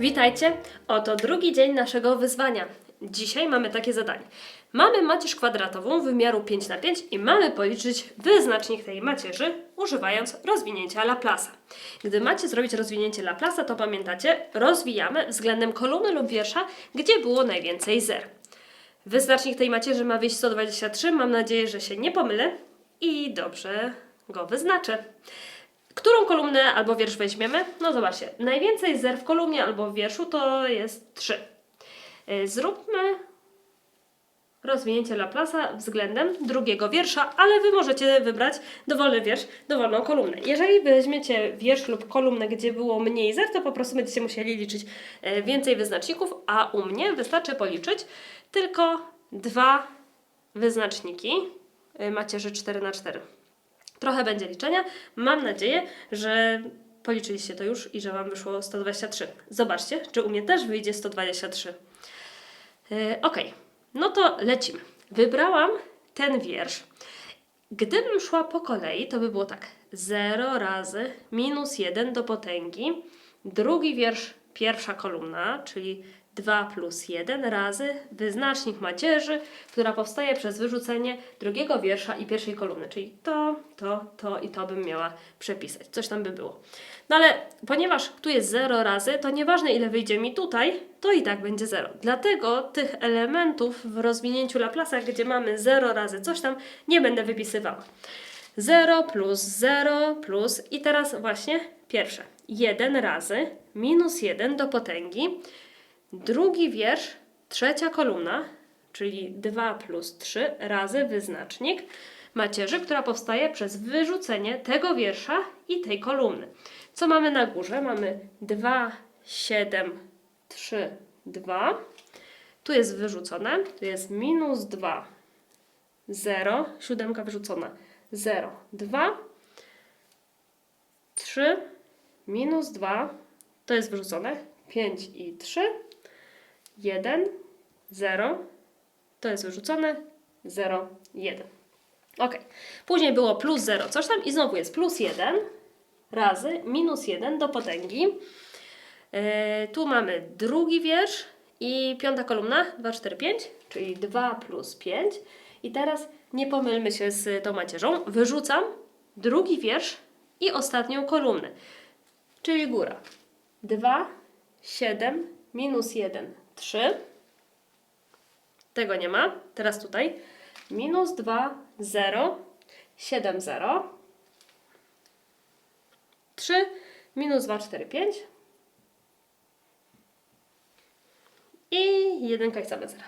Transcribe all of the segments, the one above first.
Witajcie! Oto drugi dzień naszego wyzwania. Dzisiaj mamy takie zadanie. Mamy macierz kwadratową wymiaru 5 na 5 i mamy policzyć wyznacznik tej macierzy używając rozwinięcia Laplace'a. Gdy macie zrobić rozwinięcie Laplace'a, to pamiętacie, rozwijamy względem kolumny lub wiersza, gdzie było najwięcej zer. Wyznacznik tej macierzy ma wyjść 123. Mam nadzieję, że się nie pomylę i dobrze go wyznaczę. Którą kolumnę albo wiersz weźmiemy? No zobaczcie, najwięcej zer w kolumnie albo w wierszu to jest 3. Y, Zróbmy rozwinięcie Laplace'a względem drugiego wiersza, ale Wy możecie wybrać dowolny wiersz, dowolną kolumnę. Jeżeli weźmiecie wiersz lub kolumnę, gdzie było mniej zer, to po prostu będziecie musieli liczyć e, więcej wyznaczników, a u mnie wystarczy policzyć tylko dwa wyznaczniki y, macierzy 4 na 4 Trochę będzie liczenia. Mam nadzieję, że policzyliście to już i że Wam wyszło 123. Zobaczcie, czy u mnie też wyjdzie 123. Yy, ok, no to lecimy. Wybrałam ten wiersz. Gdybym szła po kolei, to by było tak. 0 razy minus 1 do potęgi. Drugi wiersz, pierwsza kolumna, czyli 2 plus 1 razy wyznacznik macierzy, która powstaje przez wyrzucenie drugiego wiersza i pierwszej kolumny. Czyli to, to, to i to bym miała przepisać. Coś tam by było. No ale ponieważ tu jest 0 razy, to nieważne ile wyjdzie mi tutaj, to i tak będzie 0. Dlatego tych elementów w rozwinięciu Laplace'a, gdzie mamy 0 razy coś tam, nie będę wypisywała. 0 plus 0 plus i teraz właśnie pierwsze. 1 razy minus 1 do potęgi. Drugi wiersz, trzecia kolumna, czyli 2 plus 3 razy wyznacznik macierzy, która powstaje przez wyrzucenie tego wiersza i tej kolumny. Co mamy na górze? Mamy 2, 7, 3, 2. Tu jest wyrzucone, tu jest minus 2, 0, siódemka wyrzucona, 0, 2, 3, minus 2, to jest wyrzucone, 5 i 3, 1, 0, to jest wyrzucone, 0, 1. Ok. Później było plus 0, coś tam i znowu jest plus 1 razy minus 1 do potęgi. Yy, tu mamy drugi wiersz i piąta kolumna 2, 4, 5, czyli 2 plus 5. I teraz nie pomylmy się z tą macierzą. Wyrzucam drugi wiersz i ostatnią kolumnę, czyli góra. 2, 7, minus 1, 3. Tego nie ma. Teraz tutaj. Minus 2, 0, 7, 0, 3, minus 2, 4, 5 i 1 i same 0.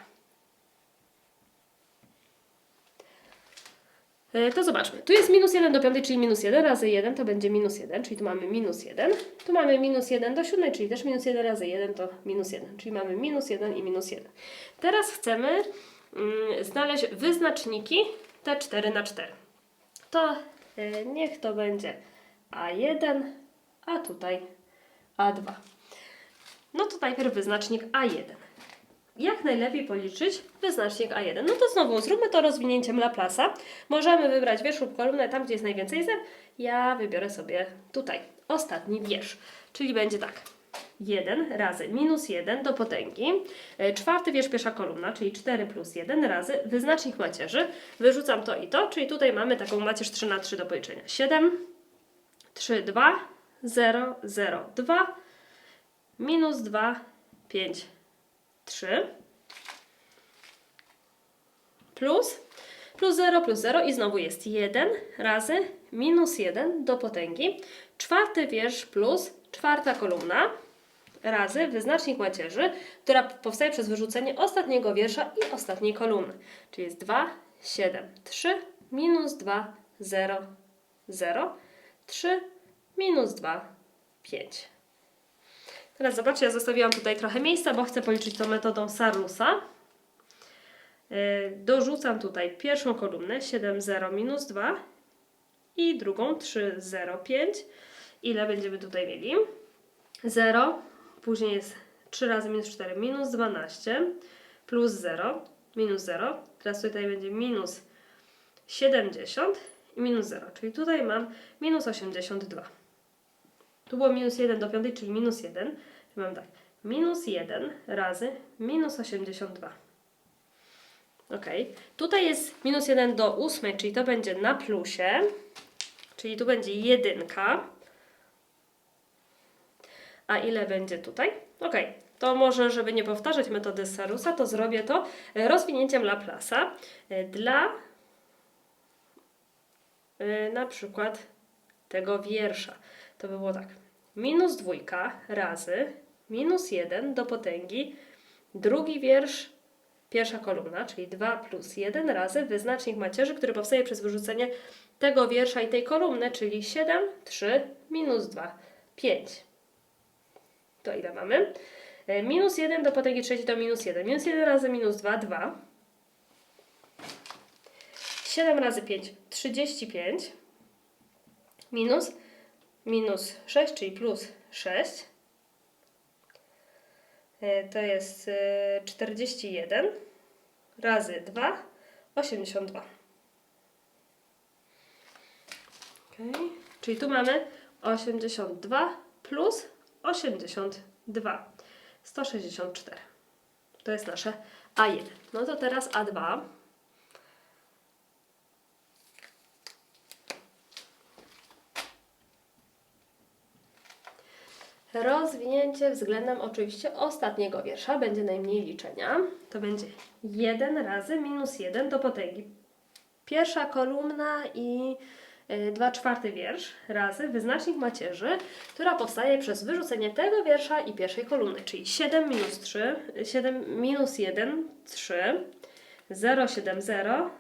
To zobaczmy. Tu jest minus 1 do 5, czyli minus 1 razy 1 to będzie minus 1, czyli tu mamy minus 1. Tu mamy minus 1 do 7, czyli też minus 1 razy 1 to minus 1, czyli mamy minus 1 i minus 1. Teraz chcemy mm, znaleźć wyznaczniki te 4 na 4. To e, niech to będzie A1, a tutaj A2. No to najpierw wyznacznik A1 jak najlepiej policzyć wyznacznik A1. No to znowu zróbmy to rozwinięciem Laplace'a. Możemy wybrać wiersz lub kolumnę tam, gdzie jest najwięcej zer. Ja wybiorę sobie tutaj ostatni wiersz, czyli będzie tak. 1 razy minus 1 do potęgi. E, Czwarty wiersz, pierwsza kolumna, czyli 4 plus 1 razy wyznacznik macierzy. Wyrzucam to i to, czyli tutaj mamy taką macierz 3 na 3 do policzenia. 7, 3, 2, 0, 0, 2, minus 2, 5, 3 plus plus 0 plus 0 i znowu jest 1 razy minus 1 do potęgi. Czwarty wiersz plus czwarta kolumna razy wyznacznik macierzy, która powstaje przez wyrzucenie ostatniego wiersza i ostatniej kolumny. Czyli jest 2, 7, 3, minus 2, 0, 0, 3, minus 2, 5. Teraz zobaczcie, ja zostawiłam tutaj trochę miejsca, bo chcę policzyć to metodą Sarlusa. Yy, Dorzucam tutaj pierwszą kolumnę 7, 0, minus 2 i drugą 3, 0, 5. Ile będziemy tutaj mieli? 0, później jest 3 razy minus 4, minus 12, plus 0, minus 0. Teraz tutaj będzie minus 70 i minus 0. Czyli tutaj mam minus 82. Tu było minus 1 do 5, czyli minus 1. Mam tak, minus 1 razy minus 82. Ok. Tutaj jest minus 1 do 8, czyli to będzie na plusie. Czyli tu będzie jedynka. A ile będzie tutaj? Ok. To może, żeby nie powtarzać metody Sarusa, to zrobię to rozwinięciem Laplace'a e, dla e, na przykład tego wiersza. To by było tak. Minus dwójka razy minus 1 do potęgi. Drugi wiersz, pierwsza kolumna, czyli 2 plus 1 razy wyznacznik macierzy, który powstaje przez wyrzucenie tego wiersza i tej kolumny, czyli 7, 3, minus 2, 5. To ile mamy? E, Minus 1 do potęgi trzeciej to minus 1. Minus 1 razy minus 2, 2. 7 razy 5, 35. Minus, minus 6, czyli plus 6. E, To jest e, 41 razy 2, 82. Okay. Czyli tu mamy 82 plus 82. 164. To jest nasze A1. No to teraz A2. Rozwinięcie względem oczywiście ostatniego wiersza będzie najmniej liczenia. To będzie 1 razy minus 1 do potęgi. Pierwsza kolumna i 2 czwarty wiersz razy wyznacznik macierzy, która powstaje przez wyrzucenie tego wiersza i pierwszej kolumny, czyli 7 minus 3, 7 minus 1, 3, 0, 7, 0,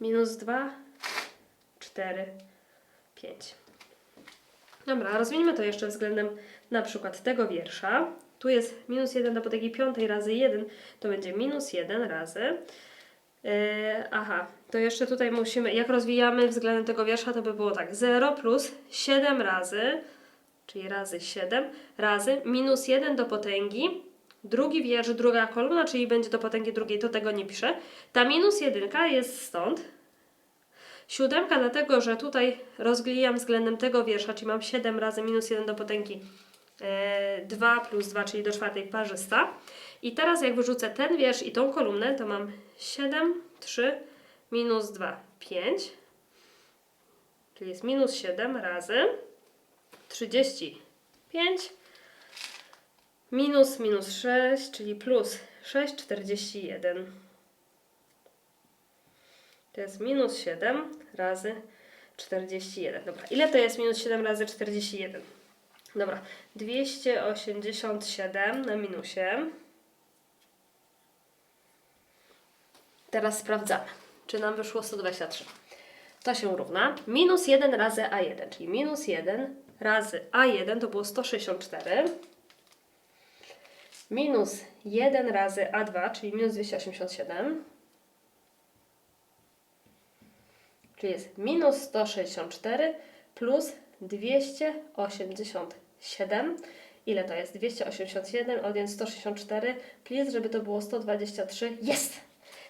minus 2, 4, 5. Dobra, rozwiniemy to jeszcze względem na przykład tego wiersza. Tu jest minus 1 do potęgi piątej razy 1, to będzie minus 1 razy. Yy, aha, to jeszcze tutaj musimy, jak rozwijamy względem tego wiersza, to by było tak, 0 plus 7 razy, czyli razy 7, razy minus 1 do potęgi, drugi wiersz, druga kolumna, czyli będzie do potęgi drugiej, to tego nie piszę. Ta minus 1 jest stąd, Siódemka, dlatego że tutaj rozwijam względem tego wiersza, czyli mam 7 razy minus 1 do potęgi e, 2 plus 2, czyli do czwartej parzysta. I teraz jak wyrzucę ten wiersz i tą kolumnę, to mam 7, 3, minus 2, 5. Czyli jest minus 7 razy 35 minus minus 6, czyli plus 6, 41. To jest minus 7 razy 41. Dobra, ile to jest minus 7 razy 41? Dobra, 287 na minusie. Teraz sprawdzamy, czy nam wyszło 123. To się równa minus 1 razy A1, czyli minus 1 razy A1 to było 164. Minus 1 razy A2, czyli minus 287. Czyli jest minus 164 plus 287. Ile to jest? 287 odjąć 164 plus, żeby to było 123. Jest!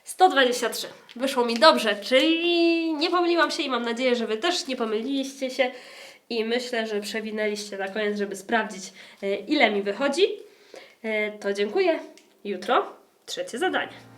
123. Wyszło mi dobrze, czyli nie pomyliłam się i mam nadzieję, że Wy też nie pomyliliście się i myślę, że przewinęliście na koniec, żeby sprawdzić e, ile mi wychodzi. E, To dziękuję. Jutro trzecie zadanie.